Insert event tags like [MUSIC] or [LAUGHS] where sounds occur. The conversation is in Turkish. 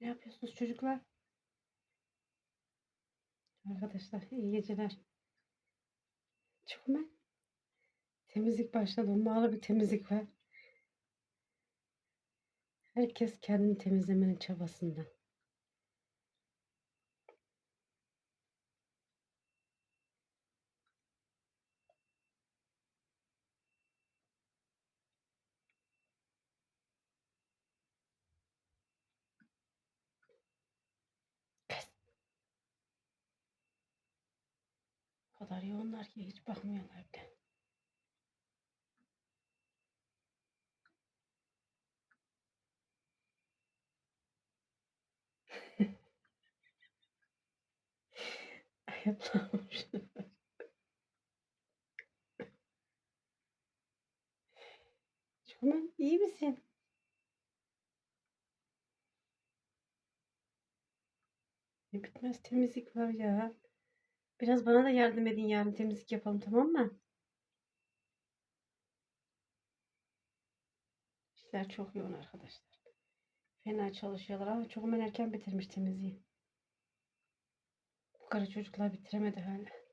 Ne yapıyorsunuz çocuklar? Arkadaşlar iyi geceler. Çok mu? Temizlik başladı. Ummalı bir temizlik var. Herkes kendini temizlemenin çabasında. Kadar yoğunlar ki hiç bakmıyorlar bile. [LAUGHS] Ayıplamış. Şuman iyi misin? Ne bitmez temizlik var ya. Biraz bana da yardım edin yarın temizlik yapalım tamam mı? İşler çok yoğun arkadaşlar. Fena çalışıyorlar ama çok erken bitirmiş temizliği. Bu karı çocuklar bitiremedi hala.